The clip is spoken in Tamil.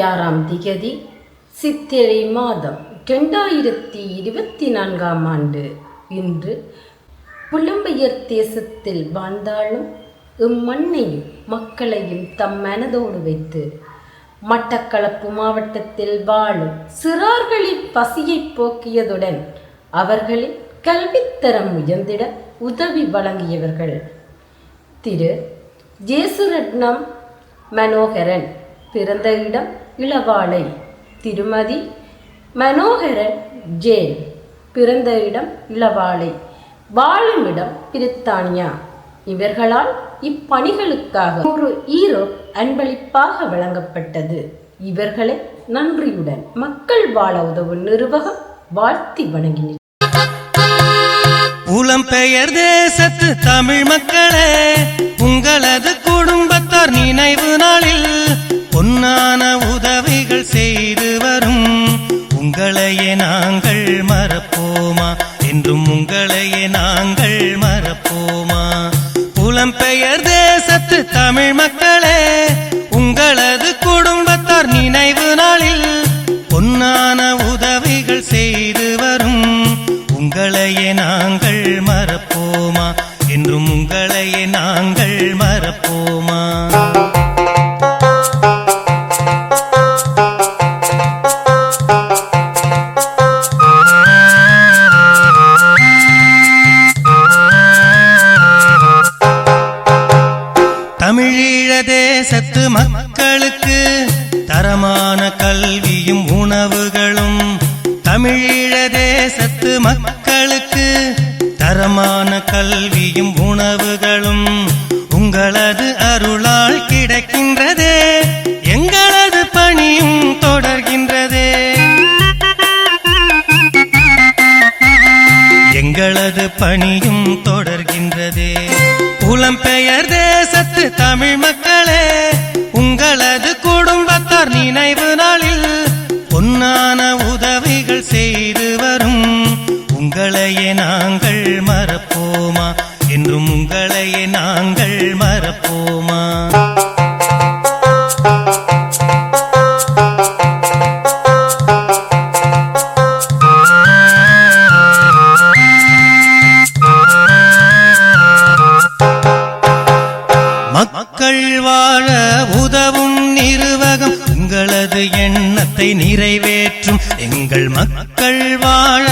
ஆறாம் திகதி சித்திரை மாதம் ரெண்டாயிரத்தி இருபத்தி நான்காம் ஆண்டு. இன்று புலம்பெயர் தேசத்தில் வாழ்ந்தாலும் இம்மண்ணையும் மக்களையும் தம் மனதோடு வைத்து மட்டக்களப்பு மாவட்டத்தில் வாழும் சிறார்களின் பசியை போக்கியதுடன் அவர்களின் கல்வித்தரம் உயர்ந்திட உதவி வழங்கியவர்கள் திரு. ஜேசுரட்னம் மனோகரன். பிறந்த இடம் இளவாளை. திருமதி மனோகரன் ஜேன் பிறந்த இடம் இளவாளை. வாழும் இடம் பிரித்தானியா. இவர்களால் இப்பணிகளுக்காக ஒரு ஈரோ அன்பளிப்பாக வழங்கப்பட்டது. இவர்களை நன்றியுடன் மக்கள் வாழ உதவும் நிர்வாகம் வாழ்த்தி வணங்கினர் புலம்பெயர் தேசத்து தமிழ் மக்களே உங்களது உங்களையே நாங்கள் மறப்போமா? என்றும் உங்களையே நாங்கள் மறப்போமா? புலம்பெயர் தேசத்து தமிழ் மக்களே உங்களது குடும்பத்தார் நினைவு நாளில் பொன்னான உதவிகள் செய்து வரும். உங்களையே நாங்கள் மறப்போமா? என்றும் உங்களையே நாங்கள் மறப்போமா? தமிழீழ மக்களுக்கு தரமான கல்வியும் உணவுகளும். தமிழீழ தேசத்து மக்களுக்கு தரமான கல்வியும் உணவுகளும். உங்களது அருளால் கிடைக்கின்றதே எங்களது பணியும் தொடர்கின்றதே. எங்களது பணியும் தொடர்கின்றதே. புலம்பெயர் தேசத்து தமிழ் மக்களே உங்களது குடும்பத்தார் நினைவு நாளில் பொன்னான உதவிகள் செய்து வரும். உங்களையே நாங்கள் மறப்போமா? என்றும் உங்களையே நாங்கள் மறப்போமா? மக்கள் வாழ உதவும் நிர்வாகம் உங்களது எண்ணத்தை நிறைவேற்றும். எங்கள் மக்கள் வாழ